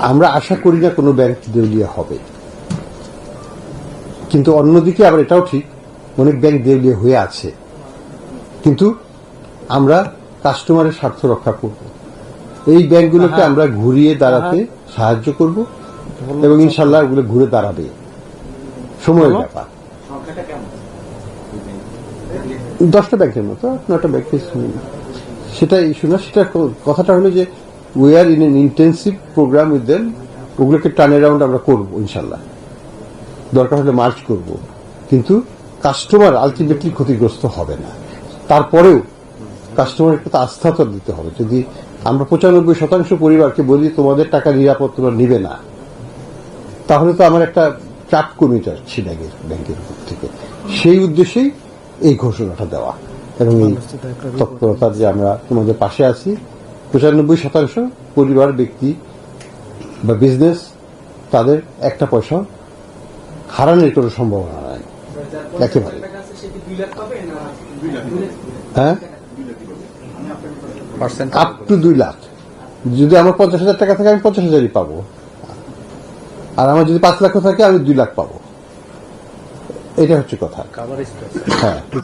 আমরা আশা করি না কোনো ব্যাংক দেউলিয়া হবে। কিন্তু অন্যদিকে আবার এটাও ঠিক অনেক ব্যাংক দেউলিয়া হয়ে আছে। কিন্তু আমরা কাস্টমারের স্বার্থ রক্ষা করব। এই ব্যাংকগুলোকে আমরা ঘুরিয়ে দাঁড়াতে সাহায্য করব এবং ইনশাল্লাহ ওগুলো ঘুরে দাঁড়াবে। সময়ের ব্যাপার। দশটা ব্যাংকের মতো নটা ব্যাংকের সেটা ইস্যু না সেটা কথাটা হলো যে we are in an intensive programme with them ওগুলোকে টার্ন অ্যারাউন্ড আমরা করব ইনশাল্লাহ দরকার হলে মার্চ করব। কিন্তু কাস্টমার আলটিমেটলি ক্ষতিগ্রস্ত হবে না। তারপরেও কাস্টমারের প্রতি আস্থা তো দিতে হবে। যদি আমরা পঁচানব্বই শতাংশ পরিবারকে বলি তোমাদের টাকা নিরাপদ তোমরা নিবে না। তাহলে তো আমার একটা চাপ কমে যাচ্ছে ব্যাংকের ব্যাংকের উপর থেকে। সেই উদ্দেশ্যেই এই ঘোষণাটা দেওয়া এবং এই তৎপরতার যে আমরা তোমাদের পাশে আছি পঁচানব্বই শতাংশ পরিবার ব্যক্তি বা বিজনেস তাদের একটা পয়সা হারানোর কোনো সম্ভাবনা নাই। একেবারে। হ্যাঁ? আপ টু দুই লাখ। যদি আমার পঞ্চাশ হাজার টাকা থাকে আমি পঞ্চাশ হাজারই পাবো। আর আমার যদি পাঁচ লাখ থাকে আমি দুই লাখ পাবো। এটা হচ্ছে কথা। হ্যাঁ।